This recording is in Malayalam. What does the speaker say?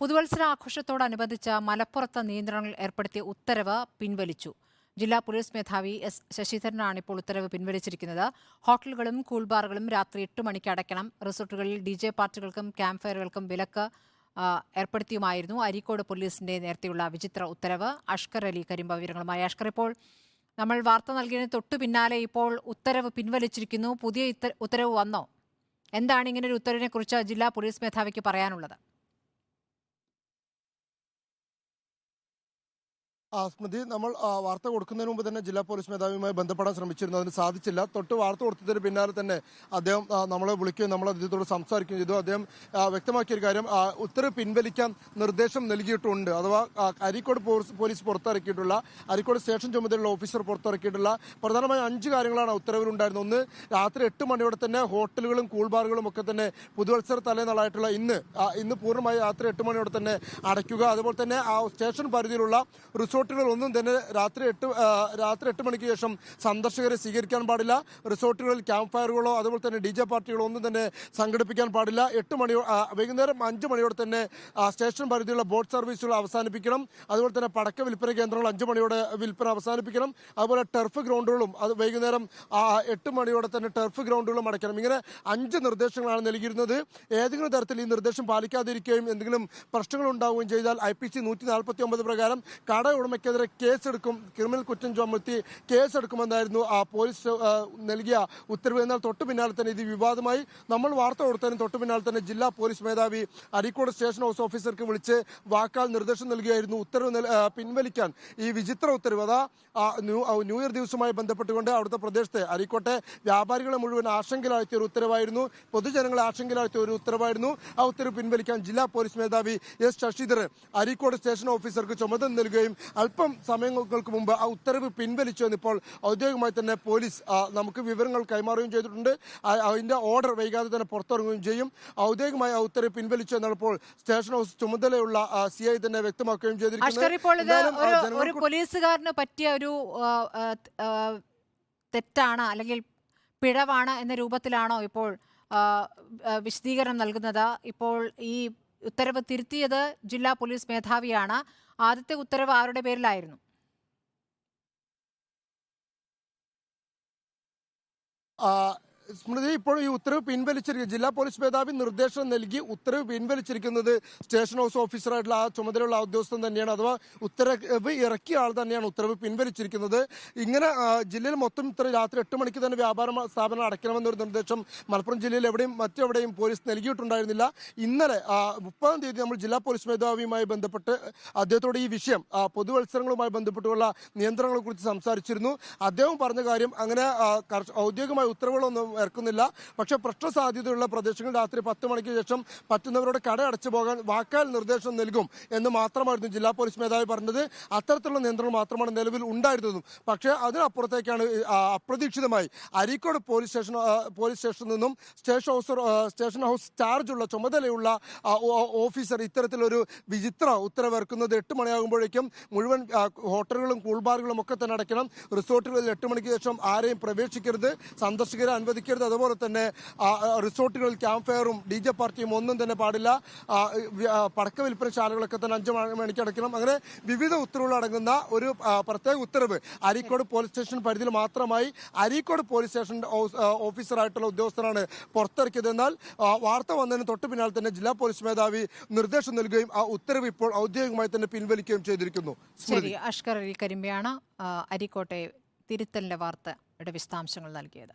പുതുവത്സര ആഘോഷത്തോടനുബന്ധിച്ച് മലപ്പുറത്ത് നിയന്ത്രണങ്ങൾ ഏർപ്പെടുത്തിയ ഉത്തരവ് പിൻവലിച്ചു. ജില്ലാ പോലീസ് മേധാവി എസ് ശശിധരനാണ് ഇപ്പോൾ ഉത്തരവ് പിൻവലിച്ചിരിക്കുന്നത്. ഹോട്ടലുകളും കൂൾബാറുകളും രാത്രി എട്ട് മണിക്ക് അടയ്ക്കണം. റിസോർട്ടുകളിൽ ഡി ജെ പാർട്ടികൾക്കും ക്യാമ്പ് ഫയറുകൾക്കും വിലക്ക് ഏർപ്പെടുത്തിയുമായിരുന്നു അരീക്കോട് പോലീസിന്റെ നേരത്തെയുള്ള വിചിത്ര ഉത്തരവ്. അഷ്കർ അലി കരിമ്പ വിവരങ്ങളുമായി അഷ്കർ ഇപ്പോൾ നമ്മൾ വാർത്ത നൽകിയതിന് തൊട്ടു പിന്നാലെ ഇപ്പോൾ ഉത്തരവ് പിൻവലിച്ചിരിക്കുന്നു. പുതിയ ഉത്തരവ് വന്നോ? എന്താണ് ഇങ്ങനെ ഒരു ഉത്തരവിനെ കുറിച്ച് ജില്ലാ പോലീസ് മേധാവിക്ക് പറയാനുള്ളത് ആ സ്മൃതി നമ്മൾ വാർത്ത കൊടുക്കുന്നതിന് മുമ്പ് തന്നെ ജില്ലാ പോലീസ് മേധാവിയുമായി ബന്ധപ്പെടാൻ ശ്രമിച്ചിരുന്നു. അതിന് സാധിച്ചില്ല. തൊട്ട് വാർത്ത കൊടുത്തതിന് പിന്നാലെ തന്നെ അദ്ദേഹം നമ്മളെ വിളിക്കുകയും നമ്മൾ അദ്ദേഹത്തോട് സംസാരിക്കുകയും ചെയ്തു. അദ്ദേഹം വ്യക്തമാക്കിയ ഒരു കാര്യം ഉത്തരവ് പിൻവലിക്കാൻ നിർദ്ദേശം നൽകിയിട്ടുണ്ട്. അഥവാ അരിക്കോട് പോലീസ് പുറത്തിറക്കിയിട്ടുള്ള അരീക്കോട് സ്റ്റേഷൻ ചുമതലയുള്ള ഓഫീസർ പുറത്തിറക്കിയിട്ടുള്ള പ്രധാനമായും അഞ്ച് കാര്യങ്ങളാണ് ഉത്തരവിലുണ്ടായിരുന്നത്. ഒന്ന് രാത്രി എട്ട് മണിയോടെ തന്നെ ഹോട്ടലുകളും കൂൾബാറുകളും ഒക്കെ തന്നെ പുതുവത്സര തലേനാളായിട്ടുള്ള ഇന്ന് ഇന്ന് പൂർണമായി രാത്രി എട്ട് മണിയോടെ തന്നെ അടയ്ക്കുക. അതുപോലെ തന്നെ ആ സ്റ്റേഷൻ പരിധിയിലുള്ള റിസോർട്ടുകൾ ഒന്നും തന്നെ രാത്രി എട്ട് രാത്രി എട്ട് മണിക്ക് ശേഷം സന്ദർശകരെ സ്വീകരിക്കാൻ പാടില്ല. റിസോർട്ടുകളിൽ ക്യാമ്പ് ഫയറുകളോ അതുപോലെ തന്നെ ഡി ജെ പാർട്ടികളോ ഒന്നും തന്നെ സംഘടിപ്പിക്കാൻ പാടില്ല. എട്ട് മണിയോ വൈകുന്നേരം അഞ്ച് മണിയോടെ തന്നെ സ്റ്റേഷൻ പരിധിയിലുള്ള ബോട്ട് സർവീസുകൾ അവസാനിപ്പിക്കണം. അതുപോലെ തന്നെ പടക്ക വിൽപ്പന കേന്ദ്രങ്ങൾ അഞ്ച് മണിയോടെ വിൽപ്പന അവസാനിപ്പിക്കണം. അതുപോലെ ടർഫ് ഗ്രൗണ്ടുകളും അത് വൈകുന്നേരം എട്ട് മണിയോടെ തന്നെ ടർഫ് ഗ്രൗണ്ടുകളും അടയ്ക്കണം. ഇങ്ങനെ അഞ്ച് നിർദ്ദേശങ്ങളാണ് നൽകിയിരുന്നത്. ഏതെങ്കിലും തരത്തിൽ ഈ നിർദ്ദേശം പാലിക്കാതിരിക്കുകയും എന്തെങ്കിലും പ്രശ്നങ്ങൾ ഉണ്ടാവുകയും ചെയ്താൽ ഐ പി സി നൂറ്റി നാൽപ്പത്തി ഒമ്പത് പ്രകാരം കട ഉടമയ്ക്കെതിരെ കേസെടുക്കും ക്രിമിനൽ കുറ്റം ചുമത്തി കേസെടുക്കുമെന്നായിരുന്നു ആ പോലീസ് നൽകിയ ഉത്തരവ്. എന്നാൽ തൊട്ടു പിന്നാലെ തന്നെ ഇത് വിവാദമായി. നമ്മൾ വാർത്ത കൊടുത്തതിന് തൊട്ടു പിന്നാലെ തന്നെ ജില്ലാ പോലീസ് മേധാവി അരീക്കോട് സ്റ്റേഷൻ ഹൗസ് ഓഫീസർക്ക് വിളിച്ച് വാക്കാൽ നിർദ്ദേശം നൽകുകയായിരുന്നു ഉത്തരവ് പിൻവലിക്കാൻ. ഈ വിചിത്ര ഉത്തരവ് അതാ ന്യൂ ഇയർ ദിവസവുമായി ബന്ധപ്പെട്ടുകൊണ്ട് അവിടുത്തെ പ്രദേശത്തെ അരീക്കോട്ടെ വ്യാപാരികളെ മുഴുവൻ ആശങ്കയിലാഴ്ത്തിയ ഒരു ഉത്തരവായിരുന്നു. പൊതുജനങ്ങളെ ആശങ്കയിലാഴ്ത്തിയ ഒരു ഉത്തരവായിരുന്നു. ആ ഉത്തരവ് പിൻവലിക്കാൻ ജില്ലാ പോലീസ് മേധാവി എസ് ശശിധർ അരീക്കോട് സ്റ്റേഷൻ ഓഫീസർക്ക് ചുമതല നൽകുകയും അല്പം സമയങ്ങൾക്ക് മുമ്പ് ആ ഉത്തരവ് പിൻവലിച്ചു എന്നിപ്പോൾ ഔദ്യോഗികമായി തന്നെ പോലീസ് നമുക്ക് വിവരങ്ങൾ കൈമാറുകയും ചെയ്തിട്ടുണ്ട്. അതിന്റെ ഓർഡർ വൈകാതെ തന്നെ പുറത്തിറങ്ങുകയും ചെയ്യും. ഔദ്യോഗികമായി ആ ഉത്തരവ് പിൻവലിച്ചു എന്നപ്പോൾ സ്റ്റേഷൻ ഹൗസ് ചുമതലയുള്ള സി ഐ തന്നെ വ്യക്തമാക്കുകയും ചെയ്തിരിക്കുന്നു ഒരു പോലീസുകാരന് പറ്റിയ ഒരു തെറ്റാണ് അല്ലെങ്കിൽ പിഴവാണ് എന്ന രൂപത്തിലാണോ ഇപ്പോൾ വിശദീകരണം നൽകുന്നത്? ഇപ്പോൾ ഈ ഉത്തരവ് തിരുത്തിയത് ജില്ലാ പോലീസ് മേധാവിയാണ്. ആദ്യത്തെ ഉത്തരവ് ആരുടെ പേരിലായിരുന്നു? സ്മൃതി ഇപ്പോൾ ഈ ഉത്തരവ് പിൻവലിച്ചിരിക്കുന്നത് ജില്ലാ പോലീസ് മേധാവി നിർദ്ദേശം നൽകി ഉത്തരവ് പിൻവലിച്ചിരിക്കുന്നത് സ്റ്റേഷൻ ഹൗസ് ഓഫീസറായിട്ടുള്ള ആ ചുമതലയുള്ള ഉദ്യോഗസ്ഥൻ തന്നെയാണ്. അഥവാ ഉത്തരവ് ഇറക്കിയ ആൾ തന്നെയാണ് ഉത്തരവ് പിൻവലിച്ചിരിക്കുന്നത്. ഇങ്ങനെ ജില്ലയിൽ മൊത്തം ഇത്ര രാത്രി എട്ട് മണിക്ക് തന്നെ വ്യാപാര സ്ഥാപനം അടയ്ക്കണമെന്നൊരു നിർദ്ദേശം മലപ്പുറം ജില്ലയിൽ എവിടെയും മറ്റെവിടെയും പോലീസ് നൽകിയിട്ടുണ്ടായിരുന്നില്ല. ഇന്നലെ മുപ്പതാം തീയതി നമ്മൾ ജില്ലാ പോലീസ് മേധാവിയുമായി ബന്ധപ്പെട്ട് അദ്ദേഹത്തോട് ഈ വിഷയം പൊതുവത്സരങ്ങളുമായി ബന്ധപ്പെട്ടുള്ള നിയന്ത്രണങ്ങളെ കുറിച്ച് സംസാരിച്ചിരുന്നു. അദ്ദേഹം പറഞ്ഞ കാര്യം അങ്ങനെ ഔദ്യോഗികമായ ഉത്തരവുകളൊന്നും ഇറക്കുന്നില്ല പക്ഷേ പ്രശ്ന സാധ്യതയുള്ള പ്രദേശങ്ങൾ രാത്രി പത്ത് മണിക്ക് ശേഷം പറ്റുന്നവരോട് കട അടച്ചു പോകാൻ വാക്കാൽ നിർദ്ദേശം നൽകും എന്ന് മാത്രമായിരുന്നു ജില്ലാ പോലീസ് മേധാവി പറഞ്ഞത്. അത്തരത്തിലുള്ള നിയന്ത്രണം മാത്രമാണ് നിലവിൽ ഉണ്ടായിരുന്നതും. പക്ഷേ അതിനപ്പുറത്തേക്കാണ് അപ്രതീക്ഷിതമായി അരീക്കോട് പോലീസ് സ്റ്റേഷൻ പോലീസ് സ്റ്റേഷനിൽ നിന്നും സ്റ്റേഷൻ ഹൗസ് സ്റ്റേഷൻ ഹൗസ് ചാർജുള്ള ചുമതലയുള്ള ഓഫീസർ ഇത്തരത്തിലൊരു വിചിത്ര ഉത്തരവിറക്കുന്നത് എട്ട് മണിയാകുമ്പോഴേക്കും മുഴുവൻ ഹോട്ടലുകളും കൂൾബാറുകളും ഒക്കെ തന്നെ അടയ്ക്കണം. റിസോർട്ടുകളിൽ എട്ട് മണിക്ക് ശേഷം ആരെയും പ്രവേശിക്കരുത്. സന്ദർശകരെ അനുവദിക്കരുത്. അതുപോലെ തന്നെ റിസോർട്ടുകളിൽ ക്യാമ്പ് ഫയറും ഡി ജെ പാർട്ടിയും ഒന്നും തന്നെ പാടില്ല. പടക്ക വിൽപ്പന ശാലകളൊക്കെ പടക്ക വിൽപ്പനശാലകളൊക്കെ തന്നെ അഞ്ചു മണിക്ക് അടയ്ക്കണം. അങ്ങനെ വിവിധ ഉത്തരവുകൾ അടങ്ങുന്ന ഒരു പ്രത്യേക ഉത്തരവ് അരീക്കോട് പോലീസ് സ്റ്റേഷൻ പരിധിയിൽ മാത്രമായി അരീക്കോട് പോലീസ് സ്റ്റേഷൻ ഓഫീസറായിട്ടുള്ള ഉദ്യോഗസ്ഥനാണ് പുറത്തിറക്കിയത്. എന്നാൽ വാർത്ത വന്നതിന് തൊട്ട് പിന്നാലെ തന്നെ ജില്ലാ പോലീസ് മേധാവി നിർദ്ദേശം നൽകുകയും ആ ഉത്തരവ് ഇപ്പോൾ ഔദ്യോഗികമായി തന്നെ പിൻവലിക്കുകയും ചെയ്തിരിക്കുന്നു. ശരി അഷ്കർ അലി അരിക്കോട്ടെ തിരുത്തലിന്റെ വാർത്തയുടെ വിശദാംശങ്ങൾ നൽകിയത്.